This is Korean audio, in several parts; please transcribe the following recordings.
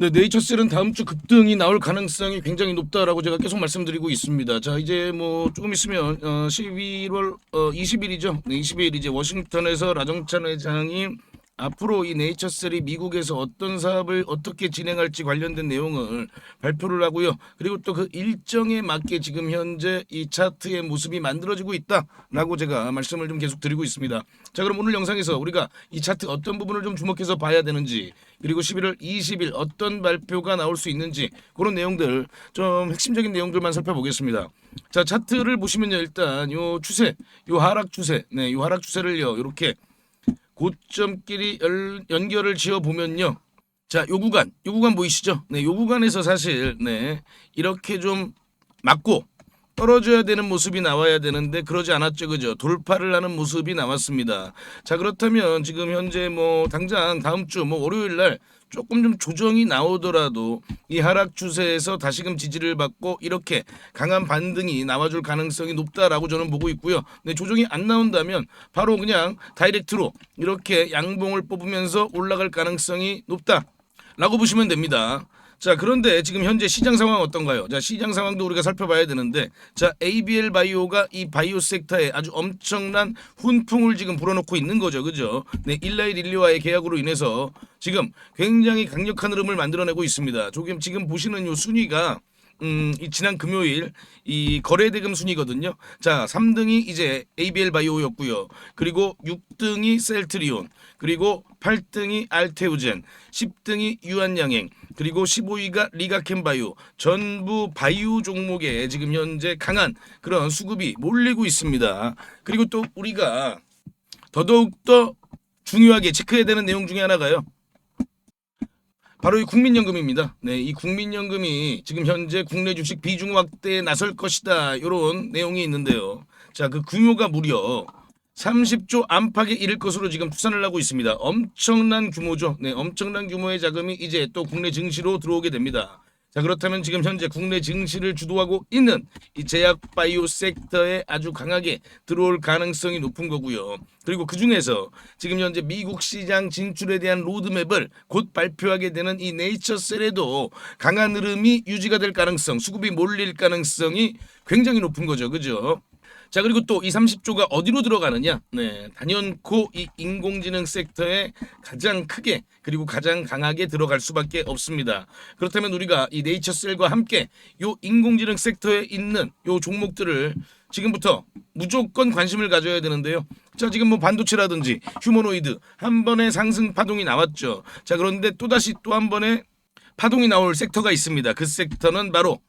네, 네이처셀은 다음 주 급등이 나올 가능성이 굉장히 높다라고 제가 계속 말씀드리고 있습니다. 자, 이제 뭐 조금 있으면 어, 11월 어, 20일이죠. 네, 20일 이제 워싱턴에서 라정찬 회장이 앞으로 이 네이처셀이 미국에서 어떤 사업을 어떻게 진행할지 관련된 내용을 발표를 하고요. 그리고 또 그 일정에 맞게 지금 현재 이 차트의 모습이 만들어지고 있다라고 제가 말씀을 좀 계속 드리고 있습니다. 자, 그럼 오늘 영상에서 우리가 이 차트 어떤 부분을 좀 주목해서 봐야 되는지 그리고 11월 20일 어떤 발표가 나올 수 있는지 그런 내용들 좀 핵심적인 내용들만 살펴보겠습니다. 자, 차트를 보시면요. 일단 요 추세, 요 하락 추세, 네, 요 하락 추세를요. 이렇게 고점끼리 열, 연결을 지어 보면요. 자, 요 구간, 요 구간 보이시죠? 네, 요 구간에서 사실 네 이렇게 좀 맞고 떨어져야 되는 모습이 나와야 되는데 그러지 않았죠, 그죠? 돌파를 하는 모습이 나왔습니다. 자, 그렇다면 지금 현재 뭐 당장 다음 주 뭐 월요일 날 조금 좀 조정이 나오더라도 이 하락 추세에서 다시금 지지를 받고 이렇게 강한 반등이 나와줄 가능성이 높다라고 저는 보고 있고요. 네, 조정이 안 나온다면 바로 그냥 다이렉트로 이렇게 양봉을 뽑으면서 올라갈 가능성이 높다 라고 보시면 됩니다. 자 그런데 지금 현재 시장 상황 어떤가요? 자 시장 상황도 우리가 살펴봐야 되는데 자 ABL 바이오가 이 바이오 섹터에 아주 엄청난 훈풍을 지금 불어넣고 있는 거죠, 그죠? 네 일라이 릴리와의 계약으로 인해서 지금 굉장히 강력한 흐름을 만들어내고 있습니다. 조금 지금 보시는 요 순위가 음, 이 지난 금요일 이 거래 대금 순이거든요. 자, 3등이 이제 ABL 바이오였고요. 그리고 6등이 셀트리온, 그리고 8등이 알테우젠, 10등이 유한양행, 그리고 15위가 리가켄 바이오. 전부 바이오 종목에 지금 현재 강한 그런 수급이 몰리고 있습니다. 그리고 또 우리가 더더욱 더 중요하게 체크해야 되는 내용 중에 하나가요. 바로 이 국민연금입니다. 네, 이 국민연금이 지금 현재 국내 주식 비중 확대에 나설 것이다. 이런 내용이 있는데요. 자, 그 규모가 무려 30조 안팎에 이를 것으로 지금 추산을 하고 있습니다. 엄청난 규모죠. 네, 엄청난 규모의 자금이 이제 또 국내 증시로 들어오게 됩니다. 자, 그렇다면 지금 현재 국내 증시를 주도하고 있는 이 제약 바이오 섹터에 아주 강하게 들어올 가능성이 높은 거고요. 그리고 그 중에서 지금 현재 미국 시장 진출에 대한 로드맵을 곧 발표하게 되는 이 네이처셀에도 강한 흐름이 유지가 될 가능성, 수급이 몰릴 가능성이 굉장히 높은 거죠. 그죠? 자 그리고 또 이 30조가 어디로 들어가느냐? 네, 단연코 이 인공지능 섹터에 가장 크게 그리고 가장 강하게 들어갈 수밖에 없습니다. 그렇다면 우리가 이 네이처셀과 함께 요 인공지능 섹터에 있는 요 종목들을 지금부터 무조건 관심을 가져야 되는데요. 자 지금 뭐 반도체라든지 휴머노이드 한 번에 상승 파동이 나왔죠. 자 그런데 또 다시 또 한 번에 파동이 나올 섹터가 있습니다. 그 섹터는 바로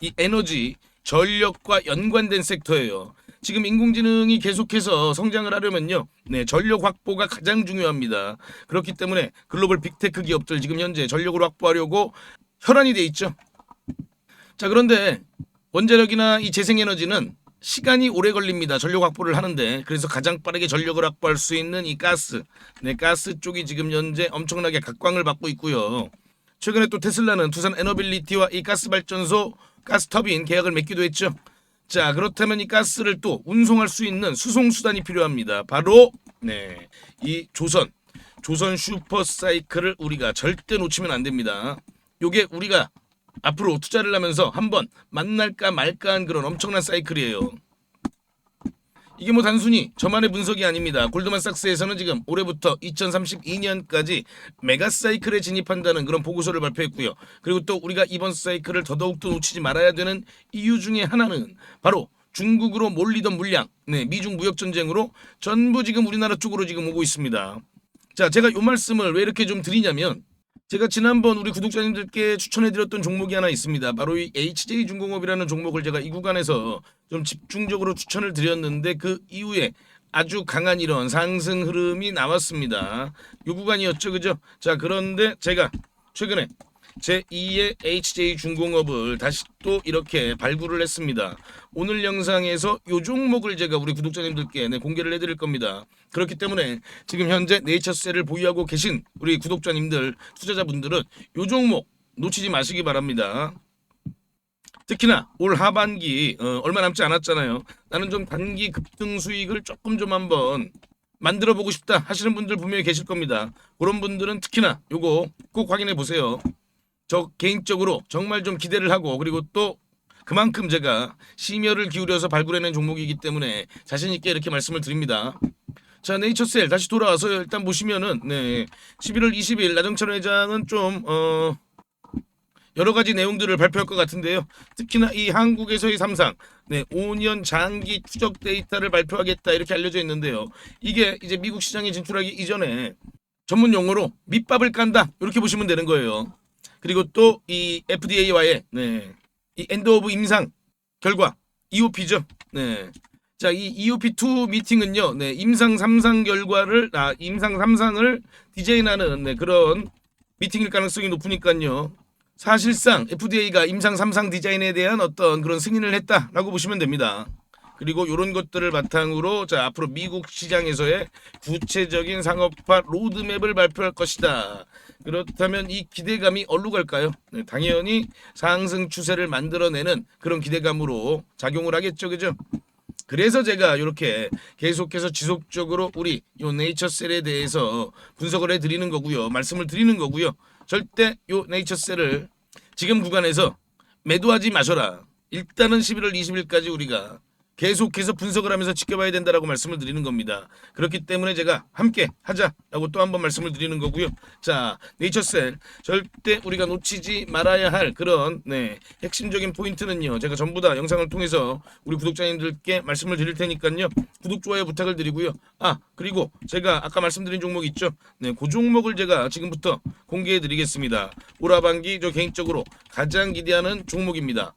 이 에너지 전력과 연관된 섹터예요. 지금 인공지능이 계속해서 성장을 하려면요. 네, 전력 확보가 가장 중요합니다. 그렇기 때문에 글로벌 빅테크 기업들 지금 현재 전력을 확보하려고 혈안이 돼 있죠. 자, 그런데 원자력이나 이 재생에너지는 시간이 오래 걸립니다. 전력 확보를 하는데 그래서 가장 빠르게 전력을 확보할 수 있는 이 가스, 네 가스 쪽이 지금 현재 엄청나게 각광을 받고 있고요. 최근에 또 테슬라는 두산 에너빌리티와 이 가스 발전소 가스 터빈 계약을 맺기도 했죠. 자 그렇다면 이 가스를 또 운송할 수 있는 수송 수단이 필요합니다. 바로 네 이 조선 조선 슈퍼 사이클을 우리가 절대 놓치면 안 됩니다. 요게 우리가 앞으로 투자를 하면서 한번 만날까 말까한 그런 엄청난 사이클이에요. 이게 뭐 단순히 저만의 분석이 아닙니다. 골드만삭스에서는 지금 올해부터 2032년까지 메가 사이클에 진입한다는 그런 보고서를 발표했고요. 그리고 또 우리가 이번 사이클을 더더욱 더 놓치지 말아야 되는 이유 중에 하나는 바로 중국으로 몰리던 물량, 네, 미중 무역 전쟁으로 전부 지금 우리나라 쪽으로 지금 오고 있습니다. 자, 제가 요 말씀을 왜 이렇게 좀 드리냐면 제가 지난번 우리 구독자님들께 추천해드렸던 종목이 하나 있습니다. 바로 이 HJ중공업이라는 종목을 제가 이 구간에서 좀 집중적으로 추천을 드렸는데 그 이후에 아주 강한 이런 상승 흐름이 나왔습니다. 이 구간이었죠, 그죠? 자, 그런데 제가 최근에 제 2의 HJ중공업을 다시 또 이렇게 발굴을 했습니다. 오늘 영상에서 이 종목을 제가 우리 구독자님들께 네, 공개를 해드릴 겁니다. 그렇기 때문에 지금 현재 네이처셀을 보유하고 계신 우리 구독자님들, 투자자분들은 이 종목 놓치지 마시기 바랍니다. 특히나 올 하반기 어, 얼마 남지 않았잖아요. 나는 좀 단기 급등 수익을 조금 좀 한번 만들어 보고 싶다 하시는 분들 분명히 계실 겁니다. 그런 분들은 특히나 요거 꼭 확인해 보세요. 저 개인적으로 정말 좀 기대를 하고 그리고 또 그만큼 제가 심혈을 기울여서 발굴해낸 종목이기 때문에 자신 있게 이렇게 말씀을 드립니다. 자 네이처셀 다시 돌아와서 일단 보시면은 네 11월 20일 나정찬 회장은 좀 어. 여러 가지 내용들을 발표할 것 같은데요. 특히나 이 한국에서의 삼상, 네, 5년 장기 추적 데이터를 발표하겠다 이렇게 알려져 있는데요. 이게 이제 미국 시장에 진출하기 이전에 전문 용어로 밑밥을 깐다 이렇게 보시면 되는 거예요. 그리고 또 이 FDA와의 네, 이 엔드 오브 임상 결과 EOP죠. 네. 자, 이 EOP2 미팅은요. 네, 임상 3상 결과를 아, 임상 3상을 디자인하는 네, 그런 미팅일 가능성이 높으니까요. 사실상 FDA가 임상 3상 디자인에 대한 어떤 그런 승인을 했다라고 보시면 됩니다. 그리고 이런 것들을 바탕으로 자 앞으로 미국 시장에서의 구체적인 상업화 로드맵을 발표할 것이다. 그렇다면 이 기대감이 어디로 갈까요? 네, 당연히 상승 추세를 만들어내는 그런 기대감으로 작용을 하겠죠, 그죠? 그래서 제가 이렇게 계속해서 지속적으로 우리 요 네이처셀에 대해서 분석을 해드리는 거고요, 말씀을 드리는 거고요. 절대 요 네이처셀을 지금 구간에서 매도하지 마셔라. 일단은 11월 20일까지 우리가 계속해서 분석을 하면서 지켜봐야 된다라고 말씀을 드리는 겁니다. 그렇기 때문에 제가 함께 하자라고 또 한 번 말씀을 드리는 거고요. 자, 네이처셀 절대 우리가 놓치지 말아야 할 그런 네, 핵심적인 포인트는요. 제가 전부 다 영상을 통해서 우리 구독자님들께 말씀을 드릴 테니까요. 구독 좋아요 부탁을 드리고요. 아, 그리고 제가 아까 말씀드린 종목 있죠? 네, 그 종목을 제가 지금부터 공개해 드리겠습니다. 올 하반기 저 개인적으로 가장 기대하는 종목입니다.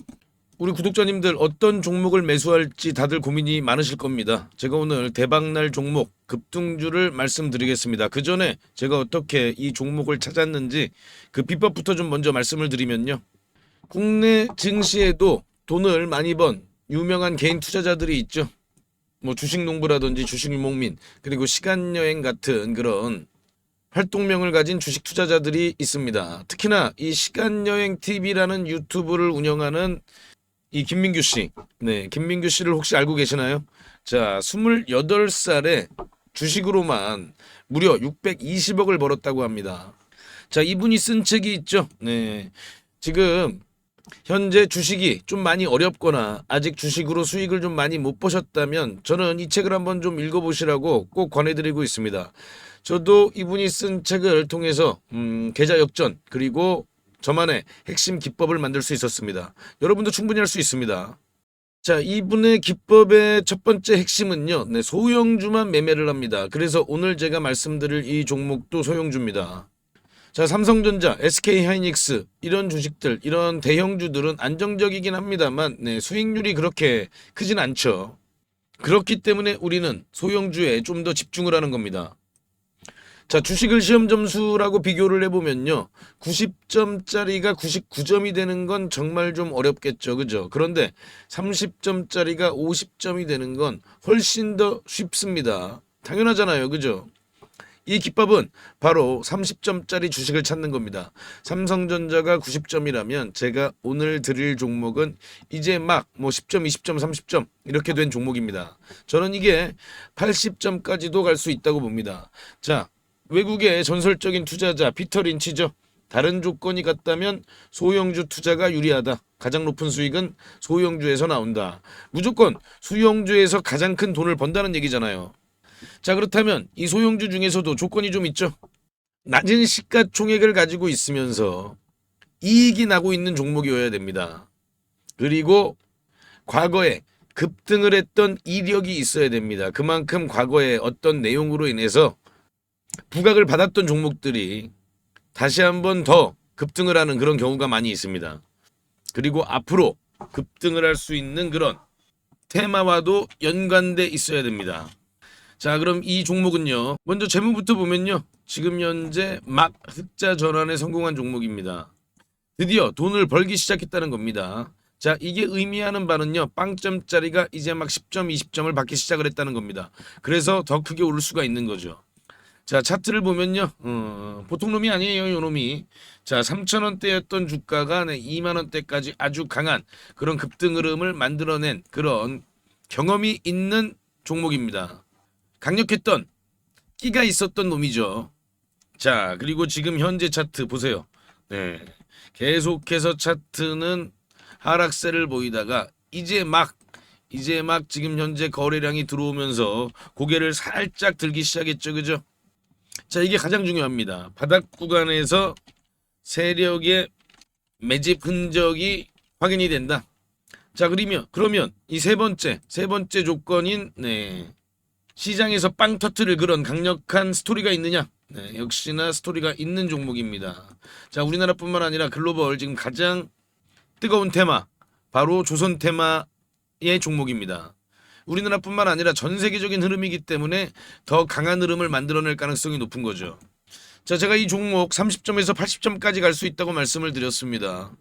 우리 구독자님들 어떤 종목을 매수할지 다들 고민이 많으실 겁니다. 제가 오늘 대박날 종목 급등주를 말씀드리겠습니다. 그 전에 제가 어떻게 이 종목을 찾았는지 그 비법부터 좀 먼저 말씀을 드리면요. 국내 증시에도 돈을 많이 번 유명한 개인 투자자들이 있죠. 뭐 주식농부라든지 주식유목민 그리고 시간여행 같은 그런 활동명을 가진 주식 투자자들이 있습니다. 특히나 이 시간여행 TV라는 유튜브를 운영하는 이 김민규 씨. 네, 김민규 씨를 혹시 알고 계시나요? 자, 28살에 주식으로만 무려 620억을 벌었다고 합니다. 자, 이분이 쓴 책이 있죠. 네. 지금 현재 주식이 좀 많이 어렵거나 아직 주식으로 수익을 좀 많이 못 보셨다면 저는 이 책을 한번 좀 읽어보시라고 꼭 권해드리고 있습니다. 저도 이분이 쓴 책을 통해서 음, 계좌 역전 그리고 저만의 핵심 기법을 만들 수 있었습니다. 여러분도 충분히 할 수 있습니다. 자, 이분의 기법의 첫 번째 핵심은요. 네, 소형주만 매매를 합니다. 그래서 오늘 제가 말씀드릴 이 종목도 소형주입니다. 자, 삼성전자, SK 하이닉스 이런 주식들, 이런 대형주들은 안정적이긴 합니다만 네, 수익률이 그렇게 크진 않죠. 그렇기 때문에 우리는 소형주에 좀 더 집중을 하는 겁니다. 자, 주식을 시험 점수라고 비교를 해보면요. 90점짜리가 99점이 되는 건 정말 좀 어렵겠죠. 그죠? 그런데 30점짜리가 50점이 되는 건 훨씬 더 쉽습니다. 당연하잖아요. 그죠? 이 기법은 바로 30점짜리 주식을 찾는 겁니다. 삼성전자가 90점이라면 제가 오늘 드릴 종목은 이제 막 뭐 10점, 20점, 30점 이렇게 된 종목입니다. 저는 이게 80점까지도 갈 수 있다고 봅니다. 자, 외국의 전설적인 투자자 피터 린치죠. 다른 조건이 같다면 소형주 투자가 유리하다. 가장 높은 수익은 소형주에서 나온다. 무조건 소형주에서 가장 큰 돈을 번다는 얘기잖아요. 자 그렇다면 이 소형주 중에서도 조건이 좀 있죠. 낮은 시가총액을 가지고 있으면서 이익이 나고 있는 종목이어야 됩니다. 그리고 과거에 급등을 했던 이력이 있어야 됩니다. 그만큼 과거에 어떤 내용으로 인해서 부각을 받았던 종목들이 다시 한번 더 급등을 하는 그런 경우가 많이 있습니다. 그리고 앞으로 급등을 할 수 있는 그런 테마와도 연관돼 있어야 됩니다. 자, 그럼 이 종목은요. 먼저 재무부터 보면요. 지금 현재 막 흑자 전환에 성공한 종목입니다. 드디어 돈을 벌기 시작했다는 겁니다. 자, 이게 의미하는 바는요. 빵점짜리가 이제 막 10점, 20점을 받기 시작을 했다는 겁니다. 그래서 더 크게 오를 수가 있는 거죠. 자 차트를 보면요 어, 보통 놈이 아니에요 요 놈이 자 3천원대였던 주가가 네, 2만원대까지 아주 강한 그런 급등 흐름을 만들어낸 그런 경험이 있는 종목입니다 강력했던 끼가 있었던 놈이죠 자 그리고 지금 현재 차트 보세요 네. 계속해서 차트는 하락세를 보이다가 이제 막 이제 막 지금 현재 거래량이 들어오면서 고개를 살짝 들기 시작했죠. 그죠? 자, 이게 가장 중요합니다. 바닥 구간에서 세력의 매집 흔적이 확인이 된다. 자, 그러면 그러면 이 세 번째 세 번째 조건인 네. 시장에서 빵 터트릴 그런 강력한 스토리가 있느냐? 네, 역시나 스토리가 있는 종목입니다. 자, 우리나라뿐만 아니라 글로벌 지금 가장 뜨거운 테마 바로 조선 테마의 종목입니다. 우리나라뿐만 아니라 전 세계적인 흐름이기 때문에 더 강한 흐름을 만들어낼 가능성이 높은 거죠. 자, 제가 이 종목 30점에서 80점까지 갈 수 있다고 말씀을 드렸습니다.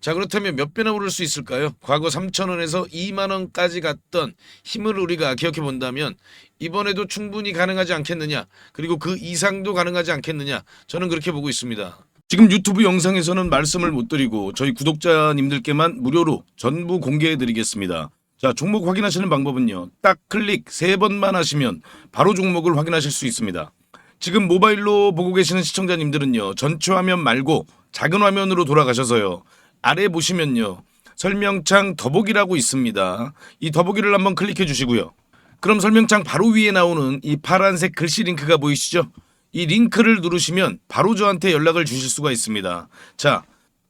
자, 그렇다면 몇 배나 오를 수 있을까요? 과거 3,000원에서 2만 원까지 갔던 힘을 우리가 기억해 본다면 이번에도 충분히 가능하지 않겠느냐? 그리고 그 이상도 가능하지 않겠느냐? 저는 그렇게 보고 있습니다. 지금 유튜브 영상에서는 말씀을 못 드리고 저희 구독자님들께만 무료로 전부 공개해 드리겠습니다. 자, 종목 확인하시는 방법은요. 딱 클릭 세 번만 하시면 바로 종목을 확인하실 수 있습니다. 지금 모바일로 보고 계시는 시청자님들은요. 전체 화면 말고 작은 화면으로 돌아가셔서요. 아래 보시면요. 설명창 더보기라고 있습니다. 이 더보기를 한번 클릭해 주시고요. 그럼 설명창 바로 위에 나오는 이 파란색 글씨 링크가 보이시죠? 이 링크를 누르시면 바로 저한테 연락을 주실 수가 있습니다. 자,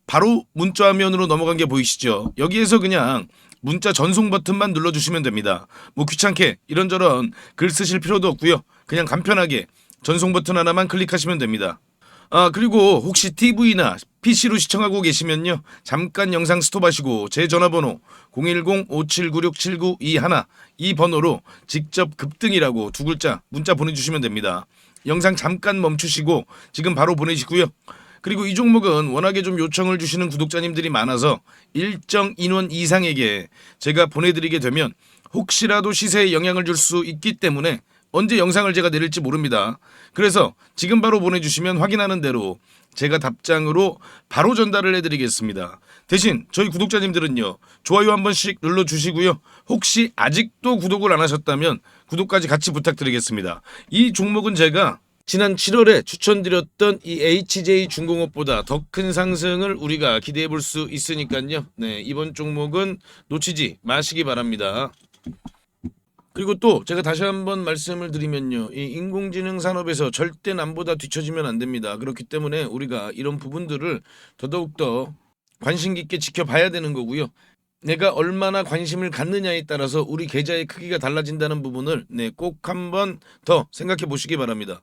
바로 문자 화면으로 넘어간 게 보이시죠? 여기에서 그냥 문자 전송 버튼만 눌러주시면 됩니다. 뭐 귀찮게 이런저런 글 쓰실 필요도 없고요. 그냥 간편하게 전송 버튼 하나만 클릭하시면 됩니다. 아 그리고 혹시 TV나 PC로 시청하고 계시면요 잠깐 영상 스톱하시고 제 전화번호 010-5796-7921 이 번호로 직접 급등이라고 두 글자 문자 보내주시면 됩니다. 영상 잠깐 멈추시고 지금 바로 보내시고요. 그리고 이 종목은 워낙에 좀 요청을 주시는 구독자님들이 많아서 일정 인원 이상에게 제가 보내드리게 되면 혹시라도 시세에 영향을 줄 수 있기 때문에 언제 영상을 제가 내릴지 모릅니다. 그래서 지금 바로 보내주시면 확인하는 대로 제가 답장으로 바로 전달을 해드리겠습니다. 대신 저희 구독자님들은요 좋아요 한 번씩 눌러주시고요. 혹시 아직도 구독을 안 하셨다면 구독까지 같이 부탁드리겠습니다. 이 종목은 제가 지난 7월에 추천드렸던 이 HJ 중공업보다 더 큰 상승을 우리가 기대해 볼 수 있으니까요. 네, 이번 종목은 놓치지 마시기 바랍니다. 그리고 또 제가 다시 한번 말씀을 드리면요. 이 인공지능 산업에서 절대 남보다 뒤처지면 안 됩니다. 그렇기 때문에 우리가 이런 부분들을 더더욱더 관심 깊게 지켜봐야 되는 거고요. 내가 얼마나 관심을 갖느냐에 따라서 우리 계좌의 크기가 달라진다는 부분을 네, 꼭 한번 더 생각해 보시기 바랍니다.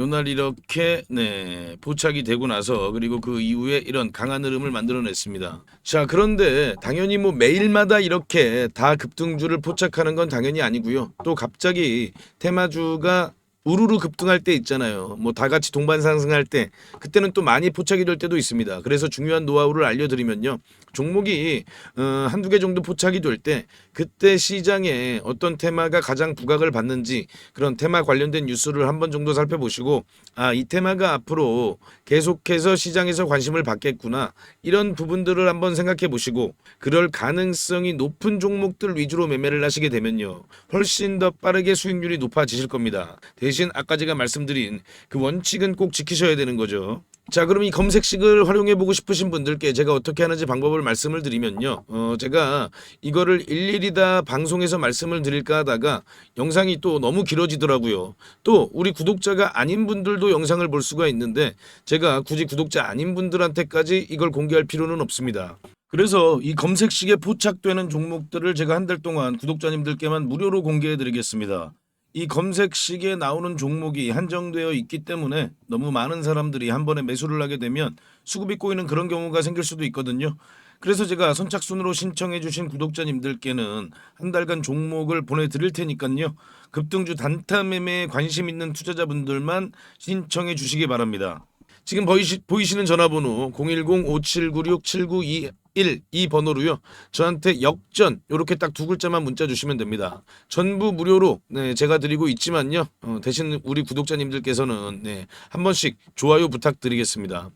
요날 이렇게 네, 포착이 되고 나서 그리고 그 이후에 이런 강한 흐름을 만들어냈습니다. 자, 그런데 당연히 뭐 매일마다 이렇게 다 급등주를 포착하는 건 당연히 아니고요. 또 갑자기 테마주가 우르르 급등할 때 있잖아요. 뭐 다 같이 동반 상승할 때 그때는 또 많이 포착이 될 때도 있습니다. 그래서 중요한 노하우를 알려드리면요. 종목이 어, 한두 개 정도 포착이 될 때 그때 시장에 어떤 테마가 가장 부각을 받는지 그런 테마 관련된 뉴스를 한 번 정도 살펴보시고 아 이 테마가 앞으로 계속해서 시장에서 관심을 받겠구나 이런 부분들을 한번 생각해 보시고 그럴 가능성이 높은 종목들 위주로 매매를 하시게 되면요 훨씬 더 빠르게 수익률이 높아지실 겁니다. 대신 아까 제가 말씀드린 그 원칙은 꼭 지키셔야 되는 거죠. 자 그럼 이 검색식을 활용해 보고 싶으신 분들께 제가 어떻게 하는지 방법을 말씀을 드리면요. 어 제가 이거를 일일이 다 방송에서 말씀을 드릴까 하다가 영상이 또 너무 길어지더라고요. 또 우리 구독자가 아닌 분들도 영상을 볼 수가 있는데 제가 굳이 구독자 아닌 분들한테까지 이걸 공개할 필요는 없습니다. 그래서 이 검색식에 포착되는 종목들을 제가 한 달 동안 구독자님들께만 무료로 공개해 드리겠습니다. 이 검색식에 나오는 종목이 한정되어 있기 때문에 너무 많은 사람들이 한 번에 매수를 하게 되면 수급이 꼬이는 그런 경우가 생길 수도 있거든요. 그래서 제가 선착순으로 신청해 주신 구독자님들께는 한 달간 종목을 보내드릴 테니까요. 급등주 단타 매매에 관심 있는 투자자분들만 신청해 주시기 바랍니다. 지금 보이시, 보이시는 전화번호 010-5796-7921 이 번호로요. 저한테 역전 이렇게 딱 두 글자만 문자 주시면 됩니다. 전부 무료로 네, 제가 드리고 있지만요. 어, 대신 우리 구독자님들께서는 네, 한 번씩 좋아요 부탁드리겠습니다.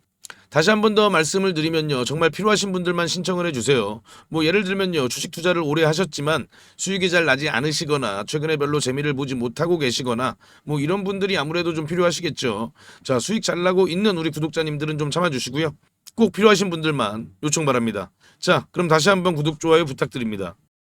다시 한 번 더 말씀을 드리면요. 정말 필요하신 분들만 신청을 해주세요. 뭐 예를 들면요. 주식 투자를 오래 하셨지만 수익이 잘 나지 않으시거나 최근에 별로 재미를 보지 못하고 계시거나 뭐 이런 분들이 아무래도 좀 필요하시겠죠. 자 수익 잘 나고 있는 우리 구독자님들은 좀 참아주시고요. 꼭 필요하신 분들만 요청 바랍니다. 자 그럼 다시 한번 구독 좋아요 부탁드립니다.